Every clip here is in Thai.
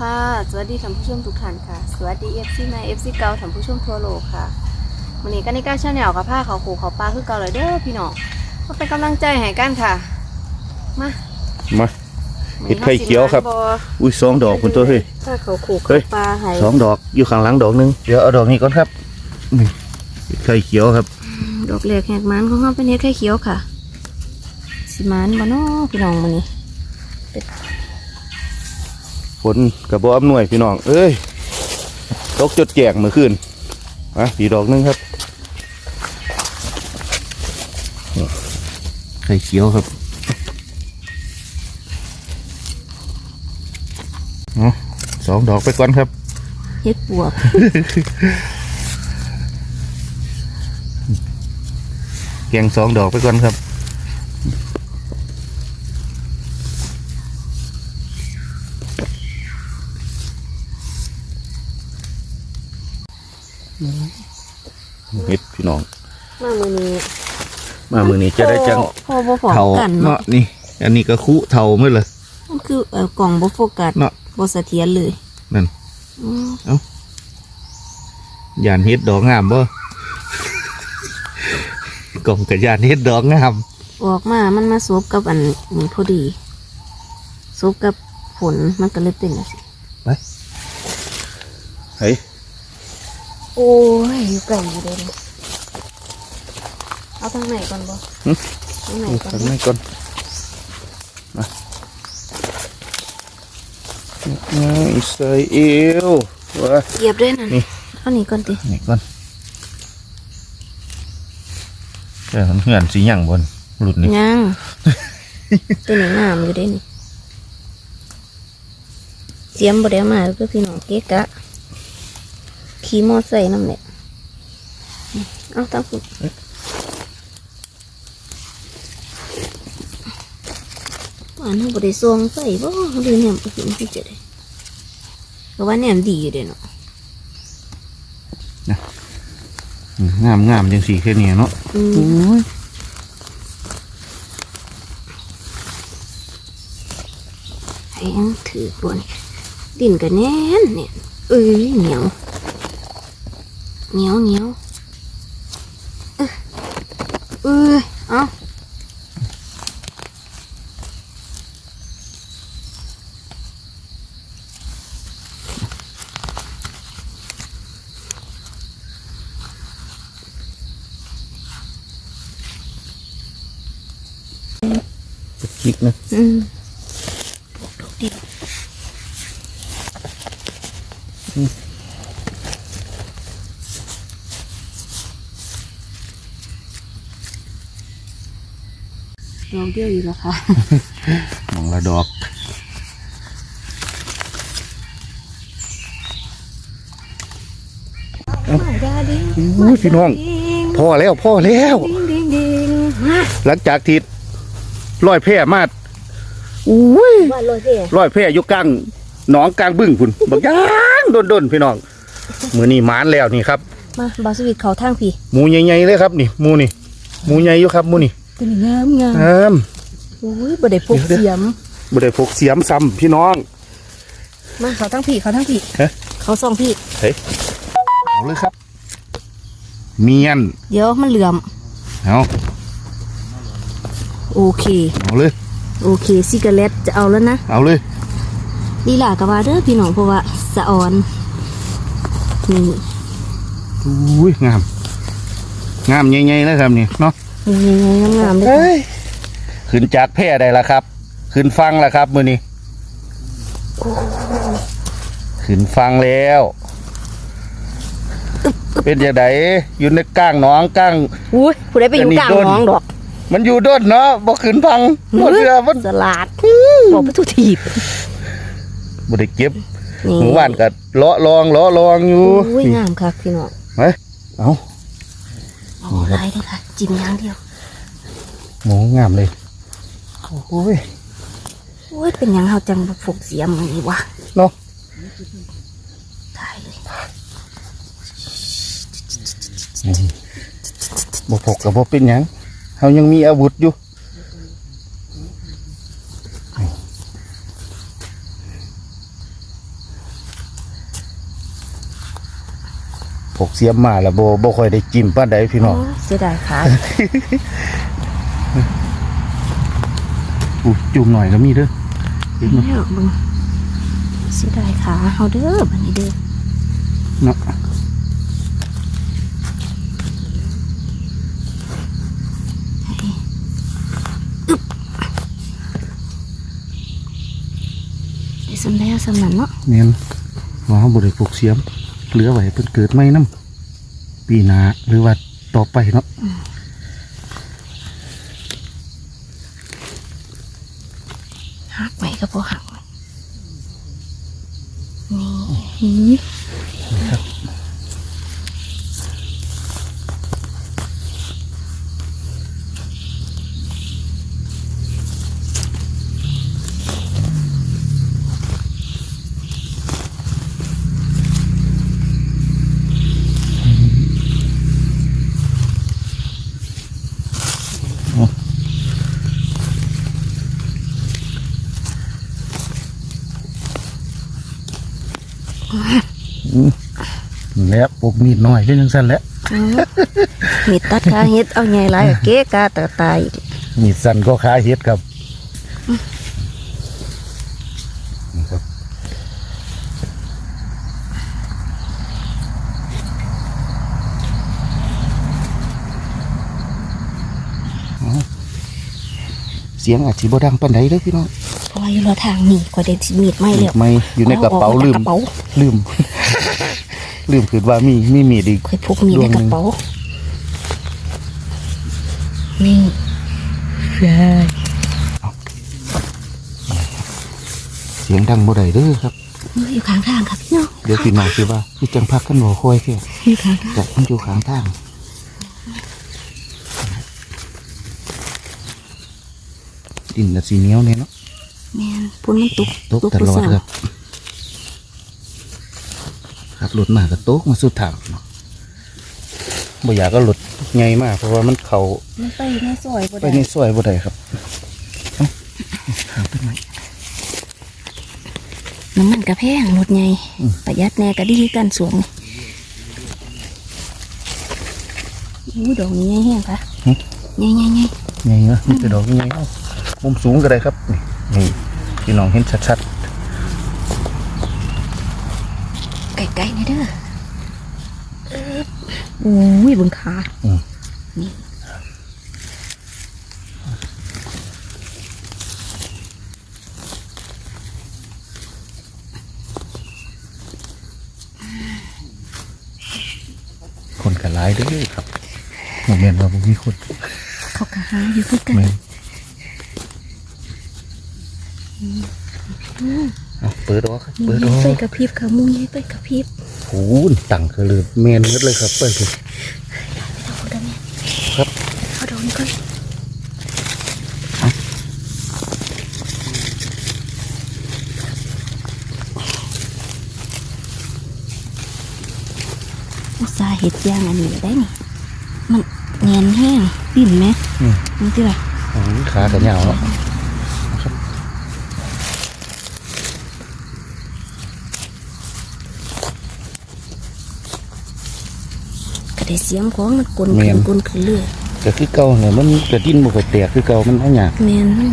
ค่ะ สวัสดีท่านผู้ชมทุกท่านค่ะ สวัสดีเอฟซีมาเอฟซีเก่าท่านผู้ชมทั่วโลกค่ะวันนี้กันในก้าชาแนลกับผ้าเขาวขู่เขาปลาคือเก่าเลยเด้อพี่น้องมาเป็นกำลังใจให้กันค่ะ มา มาเห็ดไข่เขียวครับ อุ้ยสองดอกคุณตัวเฮ้ยผ้าเขาวขู่เฮ้เขายปลาให้สองดอกอยู่ข้างหลังดอกหนึง เดี๋ยวเอาดอกนี้ก่อนครับนี่เห็ดไข่เขียวครับ ดอกแหลกแหกมันของเขาเป็นเห็ดไข่เขียวค่ะ สิมันบ่เนาะพี่น้องมันนี้ ฝนกระบอกอำนวยพี่น้อง เอ้ยตกจดแจกเมื่อคืนอะอีกดอกหนึงครับนี่ไข่เขียวครับเอาสองดอกไปก่อนครับเห็ดปวกแกงสองดอกไปก่อนครับ พี่น้อง มามือนี้มามือนี้จะได้จังพ่อบ่พอเท่ากันเนาะเนาะนี่ อันนี้ก็คุเท่าเมื่อเลย มันคือเอ่อกล่องบ่โฟกัสเนาะ บ่เสถียรเลยนั่นอืมยานเฮ็ดดอกงามบ่ กล่องกับยานเฮ็ดดอกงาม ออกมามันมาซบกับอันนี้พอดีซบกับผลมันก็เลยเป็น assim เฮ้ย โอ้ยอยู่ไกลอยู่เลยนะ เอาทางไหนก่อนบ่ทางไหนก่อนทำบ่ไมก่อนมาอิสราเอลว่าเหยียบด้วยนั่นนี่เอานี่ก่อนตินี่ก่อนแต่มันเหือนสีหยังบนหลุดนี่ยังตัวนี้งามอยู่เด้นี่เสียมบ่ได้เอามาก็พี่น้องเก๊กะขี่มอไซค์นำแหละนี่เอาตั้งคุณ อันนั้นบ่ได้ส่งใส่บ่หรือเนี่ยบ่เห็นที่จะได้ก็ว่าเนี่ยดีอยู่เด้เนาะงามงามจังสีแค่นี้เนาะอืมโอ้ยให้ยังถือบนดินกันแน่นเนี่ยเอ้ยเหนียวเหนียวเหนียวเอ้ยเอ้ยเอา ค ลิกนะอืมดอกเดียวอยู่แล้วค่ะมองละดอกดาดิงอุ้ยพี่น้องพ่อแล้วพ่อแล้วดิงดิงดิงมาหลังจากที่ร้อยแพร่มา อุ้ยว่าเลยสิร้อยแพร่อยู่กลางหนองกลางบึ้งพุ่นบักย่างโดนๆพี่น้องมือนี่หมานแล้วนี่ครับ มาบาสวิตเขาทางพี่หมูใหญ่ๆเลยครับนี่หมูนี่หมูใหญ่อยู่ครับหมูนี่ตัวนี้งามงามงามโอ้ยบ่ได้พกเดี๋ยวเสียมบ่ได้พกเสียมซ้ำพี่น้อง มาเขาทั้งพี่เขาทั้งพี่ฮะ เขาส่องพี่เฮ้ยเอาเลยครับ เมียนเดี๋ยวมันเหลื่อมเอาโอเคเอาเลย โอเคซิกาเลตจะเอาแล้วนะ เอาเลยลีลากะว่าเด้อพี่น้องเพราะว่าสะออนนี่อุ้ยงาม งามใหญ่ๆเลยครับนี่เนาะนี่งามๆเลยเฮ้ยขึ้นจากแพร่ได้ละครับ ขึ้นฟังแล้วครับมือนี้ขึ้นฟังแล้ว เป็นยังไงอยู่ในก้างหน้องก้างอุ้ยผู้ใดไปอยู่อันนี้กลางโดนน้องดอก มันอยู่ด้นเนาะบ่ขึ้นฟังบ่เรือมันสลัดบอกไปทุกทีบบ่ได้เก็บนี่หมู่บ้านก็เลาะลองเลาะลองอยู่อุ้ยงามค่ะพี่น้องเฮ้ยเอาเอาอะไรเด้อค่ะจิ้มอย่างเดียวหมูงามเลยโอ้ยโอ้ยเป็นหยังเฮาจังบ่ฝกเสียมอันนี้วะเนาะตายเลยบ่พกกับบ่เป็นหยัง เรายังมีอาวุธอยู่พกเสียมมาละโบโบคอยได้จิ้มป้านใดพี่น้องเสียดายค่ะอู้จุ่มหน่อยก็มีเด้อเห็นไหมเสียดายขาเขาเด้อบันนี้เด้อำแล้วสำนั้นเนาะแม่นว่าเฮาบ่ได้ปลูกเสียม เหลือไว้ให้เพิ่นเกิดใหม่นํปีหน้าหรือว่าต่อไปเนาะหักไว้ก็บ่หักนี่ แล้วปลูกมีดน้อยเป็นจังซั่นแหละมีดตัดขาเฮ็ดเอาใหญ่หลายก็เกะกาแต่ตายอีกมีดสั้นก็ขาเฮ็ดครับนี่ครับอ๋อเสียงอาจสิบ่ดังปานใดเด้อพี่น้องเพราะว่าอยู่รอทางนี่ก็ได้สิมีดไม่แล้วไม่อยู่ในกระเป๋าออลืมกระเป๋า ลืม ลืมคือว่ามีมีมีดอีกเคยพกมีดในกระเป๋านี่ใช่เสียงดังบ่ได้เด้อครับอยู่ข้างทางครับพี่น้องเดี๋ยวพี่น้องสิว่าพี่จังพักกันบ่ค่อยแค่อยู่ข้างทางแต่มันอยู่ข้างทางดินน่ะสีเหนียวเนี่ยเนาะแม่นพุ่นมันตกตกตลอดครับ ขับรถมาก็ตกมาสุดทางเนาะบ่อยากก็รถไงมากเพราะว่ามันเข้ามันไปในซอยบ่ไปได้ในซอยบ่ได้ครับเอ้าหางต้นไม้น้ำมันกระแพงรถใหญ่ประหยัดแน่ก็ดีกันสวงอู้ดอกนี้ใหญ่แห้งค่ะใหญ่ใหญ่ใหญ่ไงเนาะมันจะดอกยังไงเอ้ามุมสูงก็ได้ครับนี่นี่พี่น้องเห็นชัด ไกลๆนี่เด้อเอิบโอ้ยเบนขาๆอืมนี่คนกระไล่เด้อครับโมเมนต์ว่าบ่มีคนเขากะหาอยู่คือกันแม่น เอาเปิดออกครับเปิดออกไปกระพริบค่ะมุ้งไปกระพริบโอ้ยตังคือเลยแมนหมดเลยครับเปิดเลยเอาดอกนี้ครับเอาดอกนี้ก่อนอุตสาห์เห็ดย่างอันนี้ได้นี่มันเนียนแห้งปิ่นไหมอืมนี่ที่ละโอ้ยขากันยาวแล้วก็ ได้เสียงของมันกลนขึ้นกลนขึ้นเรื่อยก็คือเก่าเนี่ยมันกระดิ้นบ่ค่อยแตกคือเก่ามันเอาหยากแมนมัน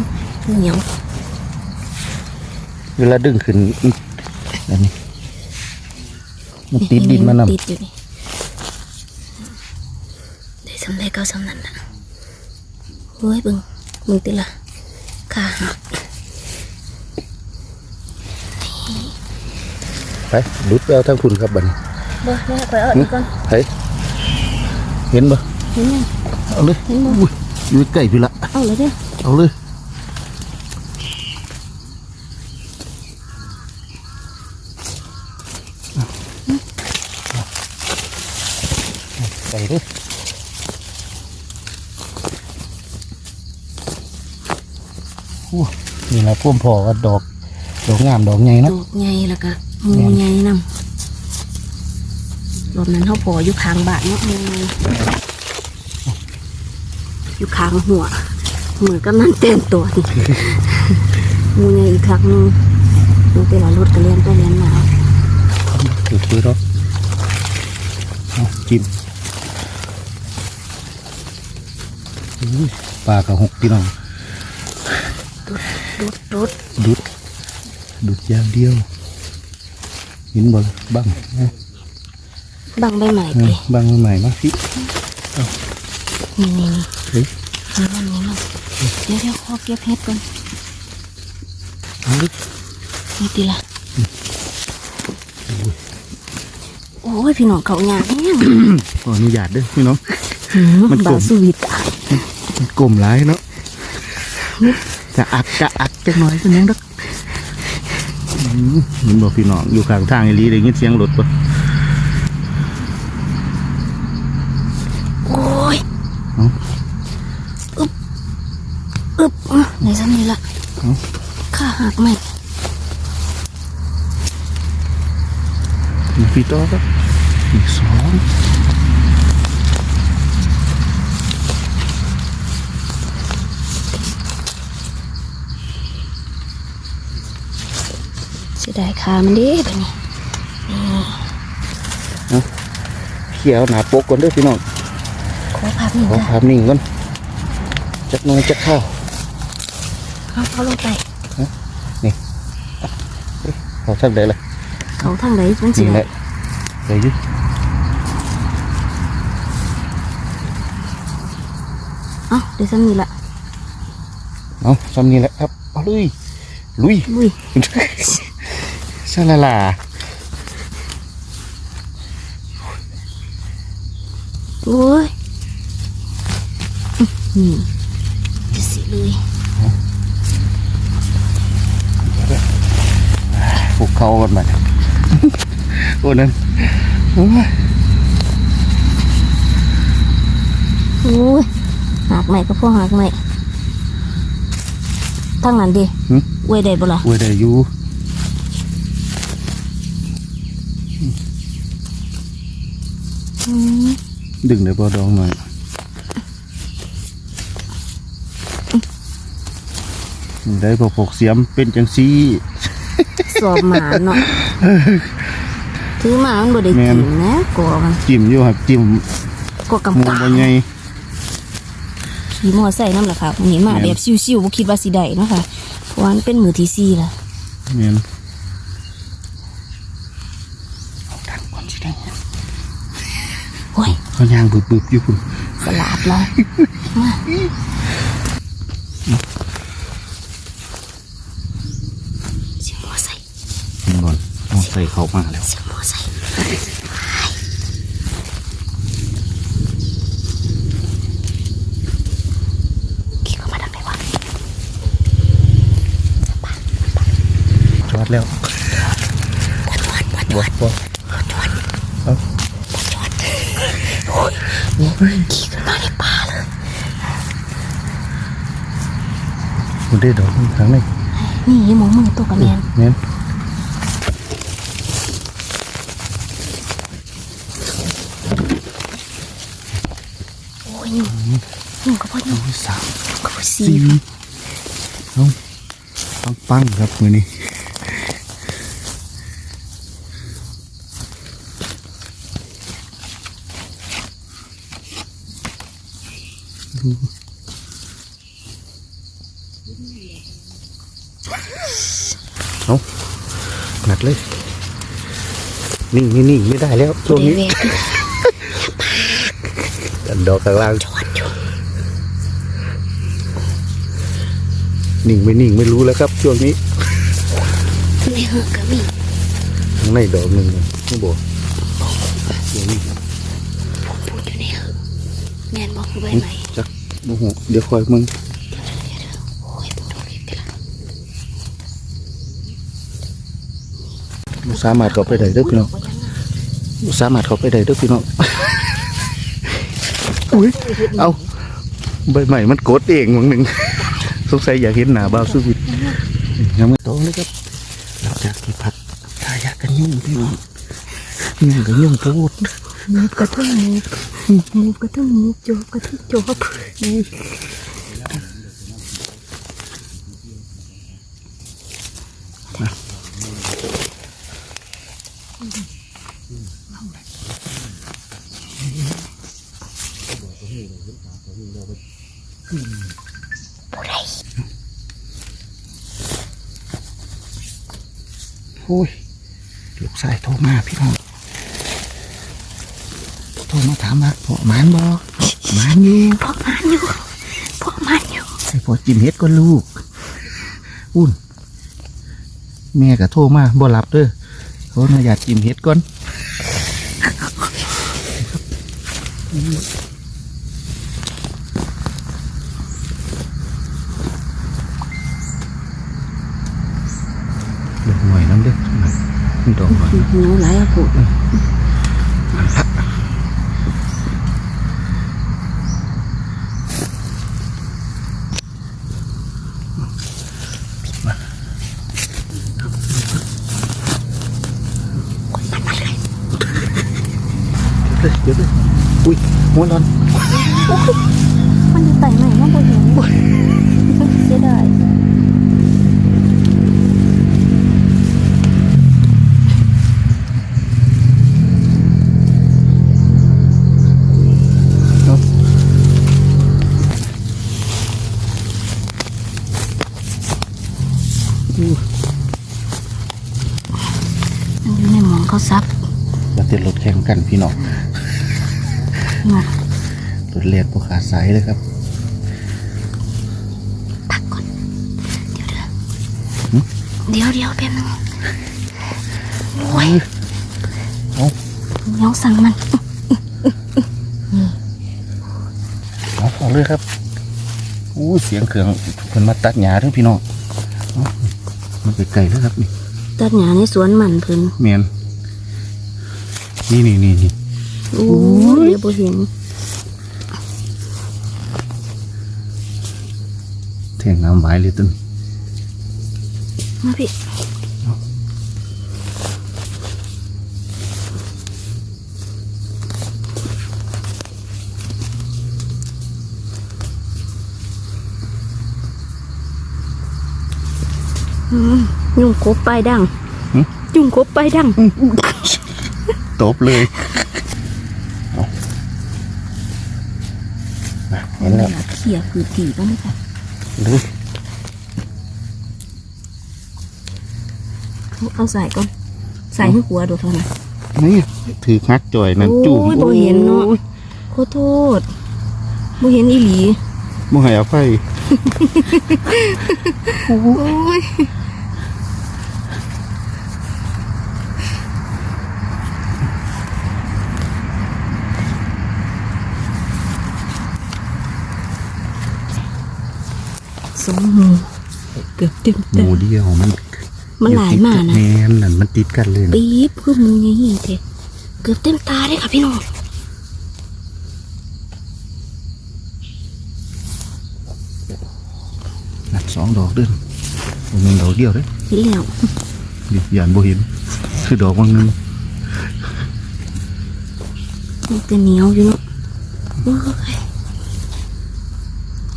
เหนียวเวลาดึงขึ้นมันแบบนี้มันติดดินมานำติดอยู่นี่ได้สำเร็จก็สำนั้นละเฮ้ยเบึงมึงติละขาหักไปลุดไปเอาทางคุณครับบัดนี้บ่แม่ไปเอาอีกก่อนเฮ้ย เห็นบ่เห็นยังเอาเลยเห็นบ่อุ้ยอยู่ใกล้พี่ละเอาเลยเด้อเอาเลยใส่เลยโอ้นี่นะพ่วมพอว่าดอก ดอกงามดอกใหญ่ดเนาะอกใหญ่แล้วก็งูใหญ่นำ รอบนั้นเขาพออยู่ข้างบ้านเนาะงูใหญ่อยู่ข้างหัวเหมือนกับมันเต้นตัวนี่งูใหญ่อีกครั้งหนึงดูแต่ละรถก็เลียนไปเลียนมาถือปืนเนาะเอาจิ้มอุ้ยปลากระหกพี่น้องดุดดุดดุดดุดอย่างเดียวเห็นบ่ล่ะบังเอา บังใบใหม่เอไปอบังใหม่มาพี่นี่นี่นี่เฮ้ยนี่มันนี่มันเดี๋ยวเดี๋ยวขอเก็บเห็ดก่อนเอาดินี่ดีละโอ้ยพี่น้องเขาหยาแห้งขออนุญาตเด้อพี่น้องมันบากลมสวีตายมันกลมหลายเนาะจะอักจะอักจักหน่อยเป็นยังดักอืมเห็นบอกพี่น้องอยู่ข้างทางอีหลีได้ยินเสียงรถปะ โอ้ย เอ้า อึบอึบอะไหนซ้ำนี่ละ เอ้า ข้าหัก ไหมมีพี่ต่อครับอีกสองเสียดายขามันดิแบบนี้เขียวหนาปกก่อนเด้อพี่น้องขอภาพนี่ขอจ้ะภาพนิ่งก่อนจักหน้อยจักข้าวเอาเขาลงไป เขาทักได้เลยเขาทางไหนมันสินี่แหละเดี๋ยวอ ผูกเขากันมาโอ้นั่นโอ้ยโอ้ยหักใหม่ก็พอหักใหม่ทางนั้นดิหึไว้ได้บ่ล่ะอวยได้อยู่อืมดึงได้บ่ดองหน่อยได้บ่ปกเสียมเป็นจังซี่ สอบหมาเนาะถือหมามันบ่ได้แม่กินนนะกอมันจิ้มอยู่ครับจิ้มก็หมูกำกับบ่ใหญ่ขี่มอไซค์นำล่ะค่ะวันนี้มาแม่นแบบชิวๆบ่คิดว่าสิได้เนาะค่ะเพราะว่ามันเป็นมือที่สี่ล่ะแม่นเอาดันก่อนสิได้โอ้ยเขาย่างบึบๆอยู่พุ่นสลาดเรามาเสียงมอไซค์ เห็นบ่อนเอา ใส่เข้ามาแล้วเสียงมอไซค์ขี่เข้ามาทางไหนวะจอดแล้ววัดวัดวัดบ่วัดบ่วัดวัดเอาวัดโอ้ยขี่ขึ้นมาในป่าเลยมันได้ดอกทางไหนนี่หมองมือตัวกับแมนแม่น โอ้ยยุ่ง เองสามกับพ่อซีสี่เอาปังปังๆครับมือนี้ดูเอาหนัดเลย นิ่งไม่นิ่งไม่ได้แล้วช่วงนี้เวทอันดอกกลางล่าง จอดอยู่ นิ่งไม่นิ่งไม่รู้แล้วครับ ช่วงนี้ในหือกระมีข้างในดอกหนึ่งไม่บอกช่วงนี้ผมพูดอยู่ในหือแมนบอกไว้ไหมจักโมโหเดี๋ยวคอยมึงโอ้ยผมโดนเรียกไปละบ่สามารถเข้าไปได้เด้อพี่น้องบ่สามารถเข้าไปได้เด้อพี่น้องอุ้ยเอาใบใหม่มันกดเองวังหนึ่ง สงสัยอยากเห็นหน้าบ่าวสุวิทย์ยังไม่โตเลยครับหลังจากที่พักทายากันยุ่งพี่น้องยุ่งกันยุ่งพูดมูกกระทุ่งมูกมูกกระทุ่งมูกจอบกระทุ่งจอบผู้ โอ้ยลูกชายโทรมาพี่น้องโทรมาถามว่าพ่อหมานบ่หมานอยู่พวกมันอยู่พวกมันอยู่ให้พ่อจิ้มเฮ็ดก่อนลูกอุ่นแม่ก็โทรมาบ่รับเด้อเขาอนุญาตจิ้มเฮ็ดก่อนดอกหน่อยน้ำเด้อมัน ดอกหน่อยเหนียวหลายอะพูดเดี๋ยวเลยเดี๋ยวเลยอุ้ยหัวร้อนมันจะไต่ใหม่มาบ่เห็น เขาซับเราเต้นรถแข่งกันพี่น้องเนาะรถเลียนพวกขาดสายเลยครับพักก่อน เดี๋ยวเดี๋ยวหึเดี๋ยวเดี๋ยวแป๊บนึงโอ้ยเอาเหนียวสั่งมันเอาเอาเลยครับอู้เสียงเครื่องเพิ่นมาตัดหญ้าเด้อพี่น้องเอามันไปไกลแล้วครับนี่ตัดหญ้าในสวนมันเพิ่นเมียน นี่นี่นี่นี่โอ้ยเดี๋ยวบ่เห็นแทงน้ำไว้เลยต้นมาพี่อืมยุงกบไปดังยุงกบไปดัง ตบเลยเอามาเห็นแล้วเขี่ยคือตีบ้างไหมคะเลยเอาใส่ก่อนใส่ให้หัวดูเท่านั้นนี่ถือคักจ่อยนั่นจุ่มโอ้ยบ่เห็นเนาะขอโทษบ่เห็นอีหลีบ่ให้อภัยโอ้ย สองหมูเกือบเต็มหเต็มูมเดียวมันมันหลายมากนะ แมนนั่นมันติดกันเลยนะปี๊บคือหมูใหญ่ๆเทเกือบเต็มตาเลยค่ะพี่น้องนัดสองดอกเด้อบ่แมันดอกเดียวเด้อเห็นแล้วดิยานบ่เห็นคือดอกบางหนึงมันจะเหนียวอยู่เนาะโอ้ย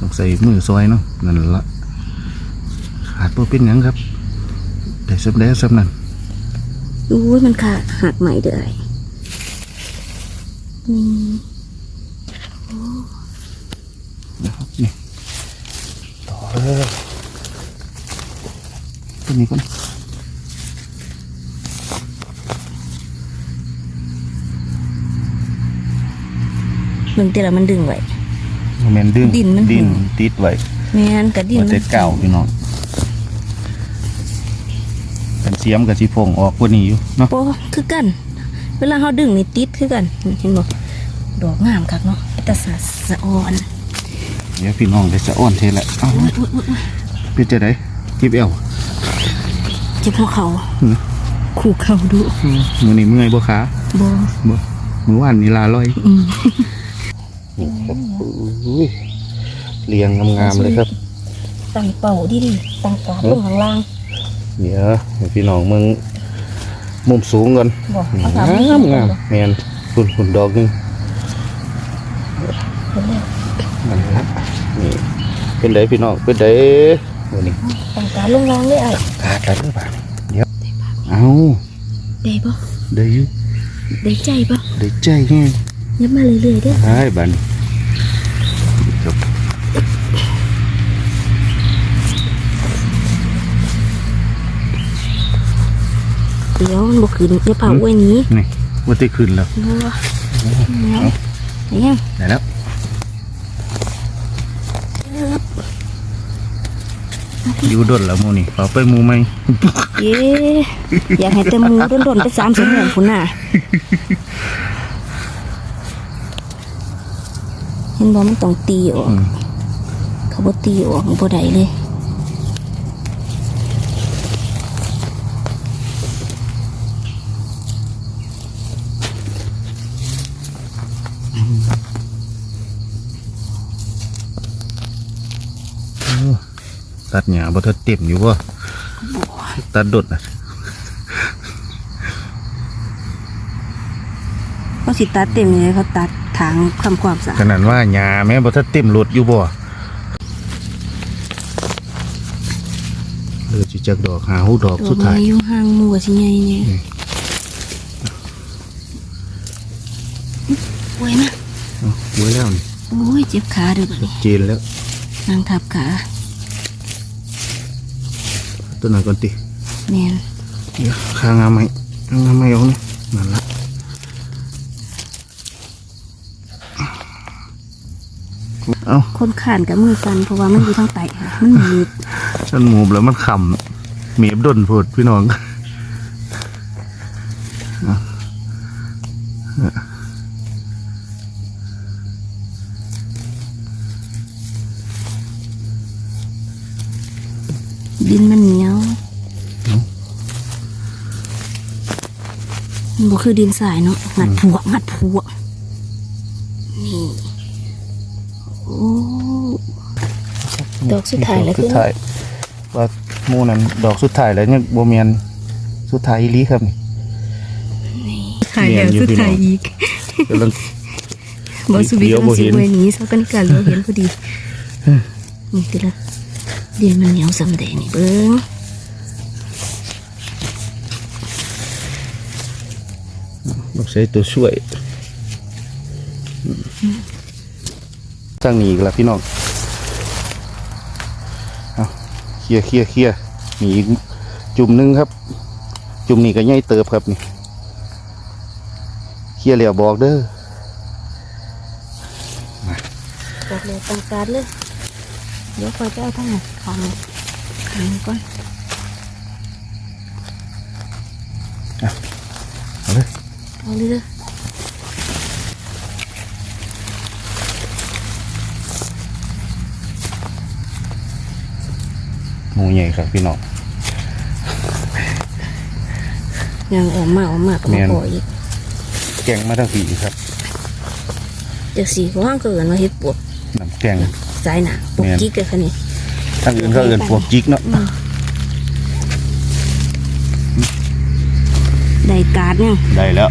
ต้องใส่มือซอยเนาะนั่นละขาดบ่เป็นหยังครับได้สำแล้วสำนั้นโอ้ยมันขาดหักใหม่เด้อไอ้อืมนะครับนี่ต่อเลยตัวนี้ก่อนเบิ่งแต่ละมันดึงไว้บ่ แม่นดึงดินมันดินหัวติดไว้แม่นกระดิ่งบ่แต่เก่าพี่น้องกันเสียมกับสิพงออกกว่านี้อยู่เนาะโปคือกัน เวลาเขาดึงนี่ติดคือกันเห็นบ่ดอกงามคักเนาะแต่สะสะอ่อนเดี๋ยวพี่น้องได้สะอ้อนเทละเอ้าอุ๊ยอุ๊ยอุ๊ยอุ๊ยเป็นจะไดจิบเอวเจ็บหัวเขาหือขู่เขาดูมือนี่เมื่อยบ่ขาบ่บ่มือว่านนี่ลาลอย อืม นี่ครับอุ้ยเรียงงามๆเลยครับ ตั้งเป่าดีดีๆตั้งกาบลงข้างล่าง เดี๋ยวให้พี่น้องมึงมุมสูงก่อนบ่เอางาสามมงามแมนคุณคุณดอกหนึงเห็นแล้วนั่นละนี่เป็นไดพี่น้องเป็นไดมือนี่ตั้งกาลงล่างเลยไอ้ขาดแล้วหรือเปล่าเดี๋ยวเอาได้บ่ได้อยู่ได้ใจบ่ได้ใจไงยับมาเรื่อยๆเด้อได้บัดน ดี๋ยวมันบ่ขึ้นเดี๋ยวเผาไว้นี้นี่ว่าที่ขึ้นแล้วบัวเดี๋ยวยังได้แล้วอยู่ดนแล้วหมูนี่ขอไปหมูไหมเย้อยากให้แต่หมูโดนๆไปสามชั่วโมงพุ่นน่ะเห็นบ่มันต้องตีออกอืมเขาบ่ตีออกบ่ได้เลย ตัดหญ้าบ่ทันเต็มอยู่บ่ตัดดดน่ะเขาสิตัดเต็มเลยเขาตัดทางความความสะขอาดนาดว่าหญ้าแม่บ่ทันเต็มรถอยู่บ่เหลือจิจักดอกหาหูดอกดอสุกดไม้ท้ายอยู่ห่างหมู่ก็สิใหญ่เนี่ยโอ้ยนะเอาไว้แล้วนี่โอ้ยเจ็บขาเด้อบัดนี้จีนแล้วนางทับขา ตัวนั้นก่อนติแม่นเดี๋ยวข้างงามไหมข้างงามไหมเอาเนี่ยนั่นละเอาคนขานกับมือสั่นเพราะว่ามันอยู่ทางไตค่ะมันหนีบฉันหมูบแล้วมันขำเมียบดนโพดพี่น้องเอาเอาดินมันเหนียวมัน บ่คือดินทรายเนาะงัดผัวงัดผัวนี่โอ้ดอกสุดท้ายแล้วสุคือดท้ายว่าหมูนั้นดอกสุดท้ายแล้วเนี่ยโบเมียนสุดท้ายอีหลีครับนี่ถ่ายแล้วสุดท้ายอีกกำลังบอสุบิเดี๋ยวกำบ่ลังสิเห็นไว้หนี้สักกันกันเหลียวเห็นพอดีนี่ติละดินมันเหนียวสำเดนี่เบิ้ง ต้อง ใช้ตัวช่วยสร้างหนีอีกแล้วพี่น้องเอาเคลียร์เคลียร์เคลียร์หนีอีกจุ่มหนึงครับ จุ่มนี่ก็ใหญ่เติบครับนี่เคลียร์แล้วบอกเด้อบอกเลยตั้งการเลยเดี๋ยวคอยไปเอาทั้งหมดของขังก่อน เอาเลย เอาเลยเด้อหมูใหญ่ครับพี่น้องยังออกมาออกมาก็แม่มานพออีกแกงมาทั้งปีครับเดี๋ยวสีก็ว่างเกินมาเฮ็ดปวกน้ำแกงสายหนาปวกแม่นกิ๊กเลยค่ะนี่ทั้งอื่นก็เอื่นพวกจิกเนาะได้การ์ดเนี่ยได้แล้ว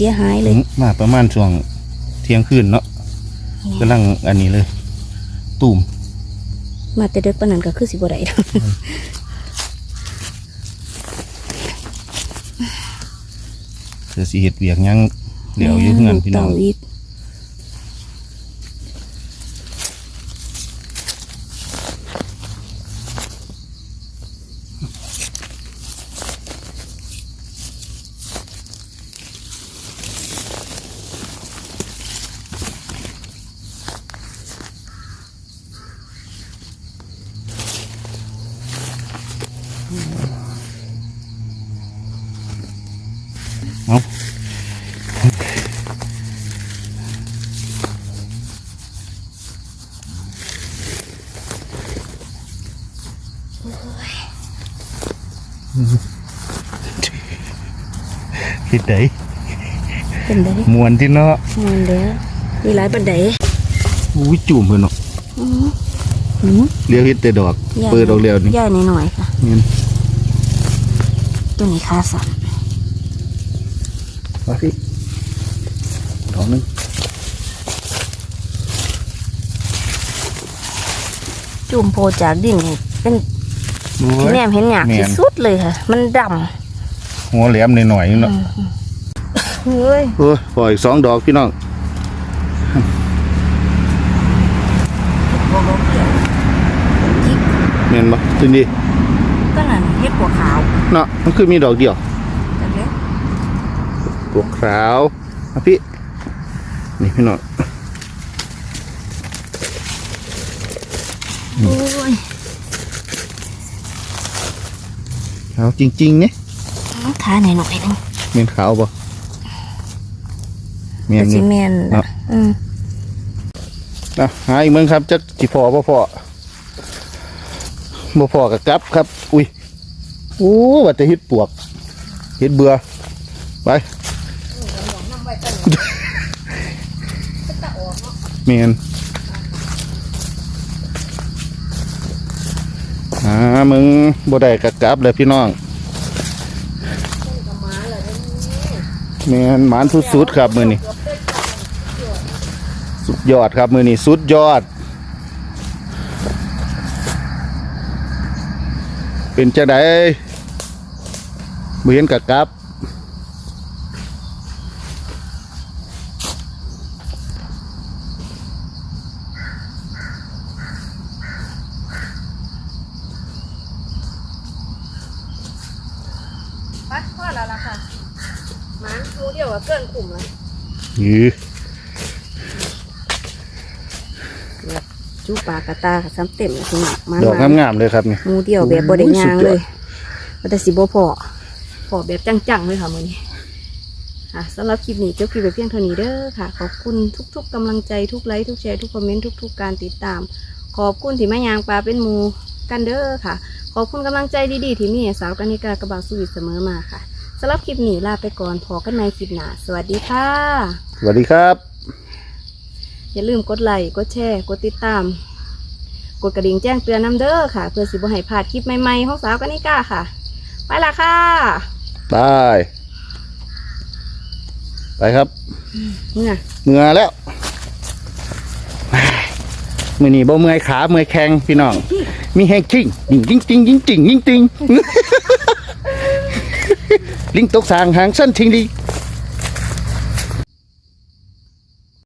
สียหายเลยมาประมาณช่วงเที่ยงคืนเนาะกำลังอันนี้เลย ตุ่มมาแต่เด็กปานนั้นก็คือสิบ่ได้ดอกเสือสีเห็ดเวียกหยังเหลียวอยู่เงินพี่น้องเต่าอีก เห็ดไดเป็นได้มวนที่เนาะงานเด้อมีหลายปันไดอุ้ยจุ่มเพิ่นเนาะอือหือเลี้ยวเห็ดแต่ดอก เปิดดอกเดียวนี่ย่ายหน่อยๆค่ะเงินตัวนี้ค่าสั่นมาพี่ดอกหนึงจุ่มโพจากดินนี่เป็นโอ้ยแนมเห็นหยากแม่นที่สุดเลยค่ะ มันด หัวแหลมหน่อยๆเนาะเฮ้ยโอ้ยปล่อยอีกสองดอกพี่น้องโบโลเกี่ยวจิกเห็นปะทีนี้ก็นั่นเฮ็ดหัวขาวเนาะมันคือมีดอกเดียวจังเลยตัวขาวอะพี่นี่พี่น้องโอ้ยขาวจริงๆเนี่ย ขาหน่อยหน่อยนึงเมียนขาวปะเมียนซีนี่เมนเนาะอืมอะหาอีกเมืองครับจะจีพอบ่พอบ่พอกับกลับครับ อุ้ยโอ้ว่าจะเฮ็ดปวกเฮ็ดเบื่อไปเมียนอ่ามึงบ่ได้กับกลับเลยพี่น้อง แมนหมานสุดๆครับมือนี้สุดยอดครับมือนี้สุดยอด เป็นจะไดบ่เห็นกับกับ ไปพอแล้วล่ะค่ะหมาดูเดียวว่าเกินขุมเลย ยือจูปากกระตาค่ะซ้ำเต็มเลยคุณหนักมาดอกมางามๆเลยครับนี่มูเดียวแบบบไดยางสุดยอดเลยว่าแต่สิบ่พอพอแบบจังๆเลยค่ะมื้อนี้อะสำหรับคลิปนี้จบคลิปไปเพียงเท่านี้เด้อค่ะ ขอบคุณทุกๆกำลังใจทุกไลค์ทุกแชร์ทุกคอมเมนต์ทุก ๆ การติดตาม ขอบคุณที่มายางปลาเป็นหมูกันเด้อค่ะ ขอบคุณกำลังใจดีๆ ที่มีให้สาวกานิกากระบาสุวิตเสมอมาค่ะสำหรับคลิปนี้ลาไปก่อนพอกันในคลิปหน้าสวัสดีค่ะ สวัสดีครับ อย่าลืมกดไลค์กดแชร์กดติดตาม กดกระดิ่งแจ้งเตือนน้ำเด้อค่ะ เพื่อสิบ่ให้พลาดคลิปใหม่ๆของสาวกานิกาค่ะ ไปละค่ะบายไปครับเนี่ยเมื่อแล้ว มือนี้บ่เมื่อยขาเมื่อยแข้งพี่น้อง มีแห้งจริงยิงจริงจริงยิงจริงยิงจริงลิงตกสางหางสั้นทิ้งดี